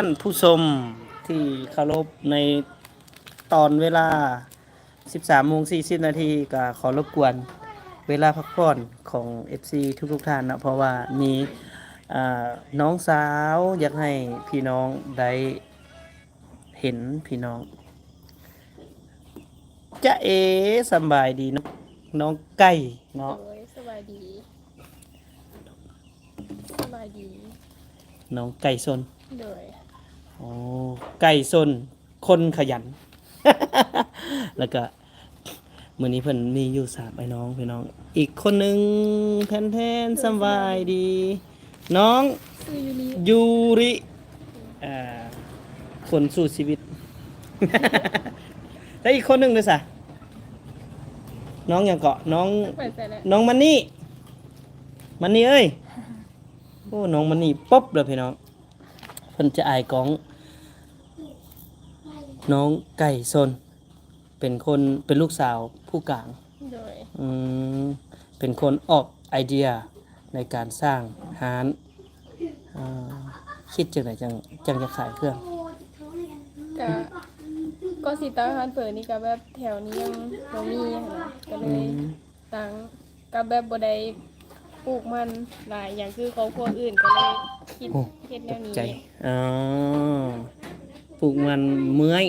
ท่านผู้ชมที่เคารพในตอนเวลา 13โมง40นาทีก็ขอรบกวนเวลาพักผ่อนของ FC ทุกๆท่านนะ เพราะว่ามีอ่าน้องสาวอยากให้พี่น้องได้เห็นพี่น้องจะเอสำบายดีเนาะน้องไก่เนาะโอ้ยสบายดีสบายดี น้องไก่ซนโดย โอ้ไก่ซนคนขยัน แล้วก็มื้อนี้เพิ่นมีอยู่สามไอ้น้องพี่น้อง อีกคนหนึ่งแทนแทนๆสำบายดี น้องซื้อยูริยูริอ่าคนสู้ชีวิต แล้วอีกคนหนึ่งด้วยสะน้องอย่างเกาะน้องเปิดใจแล้วน้องมันนี่ มันนี่เอ้ย โอ้ น้องมันนี่ป๊บเลยพี่น้องเพิ่นจะอายกองน้องไก่ซนเป็นคนเป็นลูกสาวผู้กลาง โดย อืมเป็นคนออกไอเดียในการสร้างร้านอ่าคิดจังไหนจังจังจะขายเครื่องก็ก็สิตั้งร้านเปิดนี่ก็แบบแถวนี้ยังบ่มีหั้นนะก็เลอืยมตั้งก็แบบบ่ได้ ปลูกมันหลายอย่างคือครอบครัวอื่นก็เลยคิดโอ้ เฮ็ดแนตวกนี้ใจอ๋อปลูกมันเมื่อย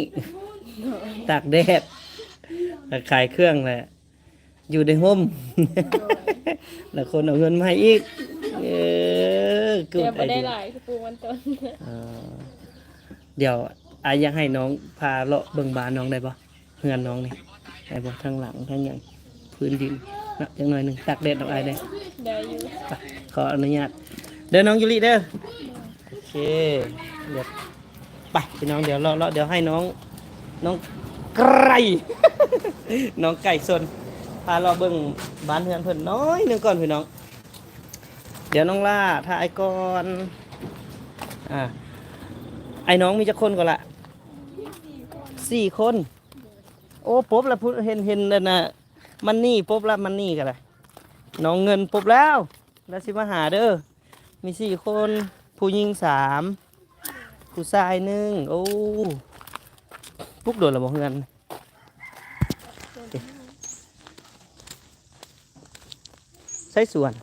โดยตากแดดแล้วขายเครื่องแหละ อยู่ในห่มโดยแล้วคนเอาเงินมาให้อีก เออกูแต่ดบ่ไอได้เดียหลายคือปลูกมันต้นเออเดี๋ยวอาอยากให้น้องพาเลาะเบิ่งบ้านน้องได้ปะเฮือนน้องนี่ได้ปะทั้งหลังทั้งอย่างพื้นดิน นะจังหน่อยหนึ่งตากแดดเอาไอ้ได้ได้อยู่ไปขออนุญาตเดินน้องยุริเด้อโอเคเดี๋ยวไปพี่น้องเดี๋ยวเลาะเลาะเดี๋ยวให้น้องน้องไก่น้องไก่สนพาเราเบิ่งบ้านเฮือนเพิ่นน้อยหนึงก่อนพี่น้อง เดี๋ยวน้องล่าถ้าไอ้ก่อนอ่าไอ้น้องมีจักคนก่อนละสี่คน โอ้ปุ๊บแล้วพูดเห็นเห็นแล้วนะ มันนี่ปุ๊บแล้วมันนี่กันเละน้องเงินปุ๊บแล้ว แล้วสิมาหาเด้อมีสี่คนผู้หญิงสามผู้ชายหนึ่งโอ้ปุ๊กโดนระบอกเงินใช้ส่วน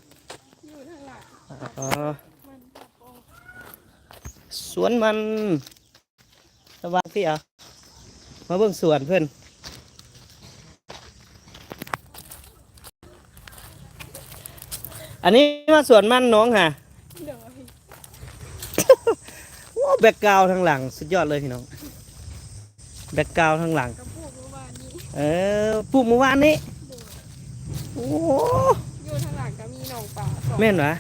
สวนมันระวังพี่เอามาเบิ่งสวนเพื่อน อันนี้มาสวนมันน้องค่ะโดยว้าวแบ็กกราวทางหลัง สุดยอดเลยพี่น้อง แบ็กกราวทางหลังก็ปลูกเมื่อวานนี้เออปลูกเมื่อวานนี้ โอ้อยู่ทางหลังก็มีหนองป่าสองแม่นวะ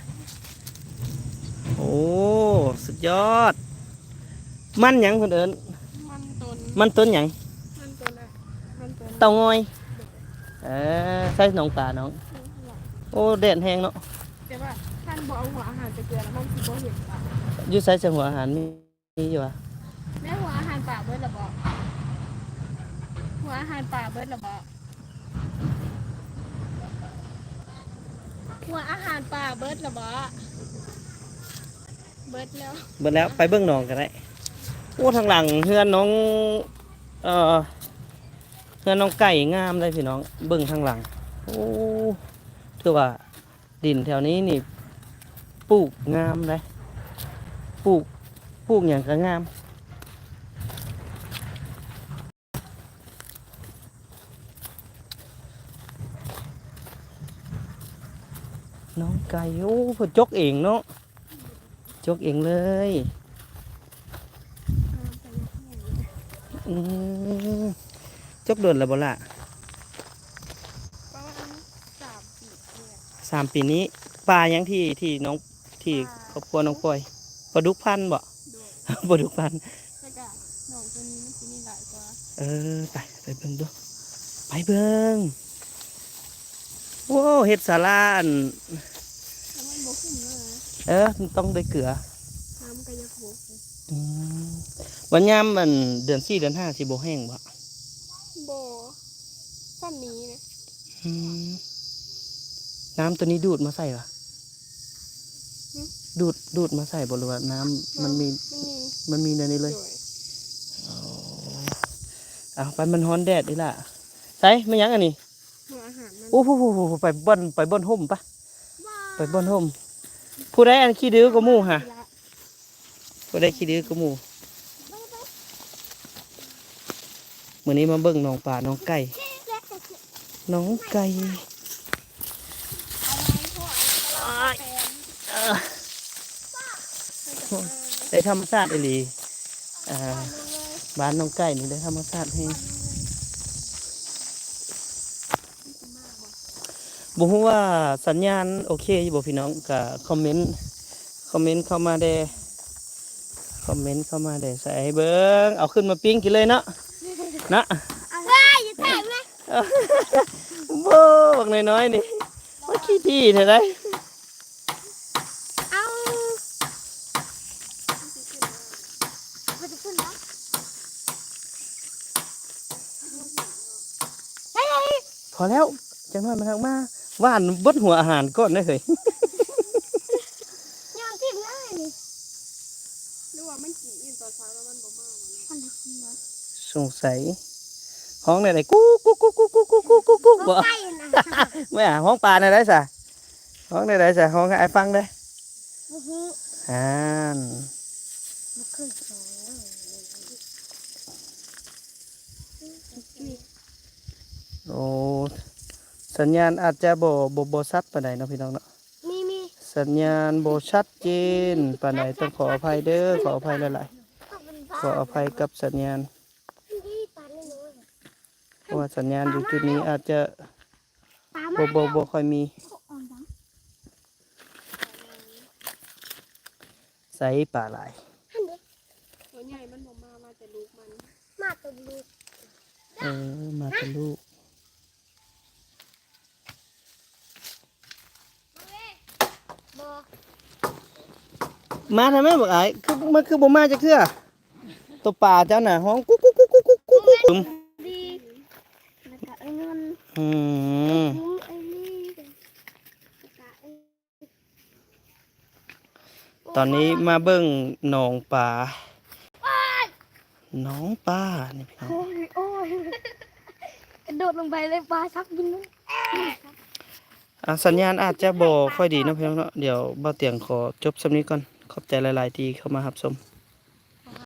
โอ้ สุดยอด มันหยังคนเอิญมันต้น มันต้นหยังมันต้นอะมันต้นเตางอย เออใส่หนองป่าน้อง โอ้แดดแห้งเนาะ แต่ว่าท่านบอกเอาหัวอาหารไปเกลือแล้วมันสิบ่เห็นป่าอยู่ใส่จังหัวอาหารมีมีอยู่วะแม่หัวอาหารป่าเบิดละบอกหัวอาหารป่าเบิดละบอกหัวอาหารป่าเบิดละบอกเบิดแล้วเบิดแล้วไปเบื้องหนองกันได้โอ้ทางหลังเฮือนน้องเอ่อเฮือนน้องไก่งามเลยพี่น้องเบื้องทางหลังโอ้ถือว่า ดินแถวนี้นี่ปลูกงามเลยปลูกปลูกอย่างก็งามน้องไก่โอ้พิ่นจกเองเนาะจกเองเลยจกโดนแล้วบ่ล่ะมาณสามปีเนี่ย สามปีนี้ปลายังที่ที่น้องที่ครอบครัวน้องปอยปลาดุกพันธุ์บ่โดยปลาดุกพันธุ์แล้วก็หนองตัวนี้มันจะมีหลายกว่าเออไปไปเบิ่งดูไปเบิ่งโว้เฮ็ดสาลาอันแล้วมันบกขึ้นเลยเออมันต้องได้เกลือน้ำก็ยักบกเลยอืมวันยามมันเดือนสี่เดือนห้าสิบ่แห้งบ่โบซ้ำนี้นะอืม น้ำตัวนี้ดูดมาใส่ปะดูดดูดมาใส่บ่หรือว่าน้ำมันมีมันมีมันมีในนี้เลยโดยเอาไปมันฮ้อนแดดนี่ล่ะใส่ไม่ยังอันนี้หัวอาหารมันโอ้โหไปบ่อนไปบ่อนห่มปะไปบ่อนห่มผู้ใดอันขี้ดื้อก็หมู่ฮะผู้ใดขี้ดื้อก็หมู่มื้อนี้มาเบิ่งน้องป่าน้องไก่น้องไก่ เอ้อได้ธรรมชาติอีหลีอ่าบ้านน้องไก่นี่ได้ธรรมชาติให้บอกว่าสัญญาณโอเคอยู่บ่พี่น้องก็คอมเมนต์คอมเมนต์เข้ามาเด้คอมเมนต์เข้ามาเด้ใส่ให้เบิ้งเอาขึ้นมาปิ้งกินเลยเนาะเนาะเฮ้ยอย่าถ่ายไหมโบ้บักน้อยๆนี่ว่าขี้ที่เท่าไร เอามันจะขึ้นแล้วเฮ้ยเฮ้ย พอแล้วจังหวะมันทางมาว่านเบดหัวอาหารก่อนได้อเฮ้ยยอมทิ่มเลยนี่หรือว่ามันกินอิ่มตอนเช้าแล้วมันบ่มากวะเนาะมันจะกินวะสงสัยห้องไหนไหนกุ๊กกุ๊กกุ๊กกุ๊กกุ๊กกุ๊กกุ๊กกุ๊กกุ๊กบ่ใกล้นะไม่อะห้องปลาไหนได้สะห้องไหนได้สะห้องให้ไอ้ฟังได้อบุ้งอ่านมันขึ้นสองโอ้ สัญญาณอาจจะบ่บ่บ่ชัดปานใดเนาะพี่น้องเนาะมีมีสัญญาณบ่ชัดเจนปานใดต้องขออภัยเด้อขออภัยหลายต้องเป็นๆบ้าขออภัยกับสัญญาณที่ปลาเน้อยเพราะว่าสัญญาณอยู่จุดนี้อาจจะปลามาบ่บ่บ่ค่อยมีอ่อนจังใส่ปลาหลายหันเด็กตัวใหญ่มันบ่มามาแต่ลูกมัน มาตัวลูกเออมาเป็นลูก มาทำไมบอกไอ้ายคือมันคือบ่มาจักเทื่อตัวปลาเจ้าน่ะห้องกุ๊กกุ๊กกุ๊กกุ๊กกุ๊กกุ๊กกุ๊กดีแล้วก็ไอ้เงินอืมมุ้งไอ้นี่แล้วก็ไอ้ตอนนี้มาเบิ่งหนองปลาหนองปลานี่พี่น้องโอ้ยโอ้ยกระโดดลงไปเลยปลาชักยิงเลยอะสัญญาณอาจจะบ่ค่อยดีเนาะพี่น้องเนาะเดี๋ยวเบ่าเตียงขอจบสำนี้ก่อน ขอบใจหลาย ๆ ที่เข้ามารับชม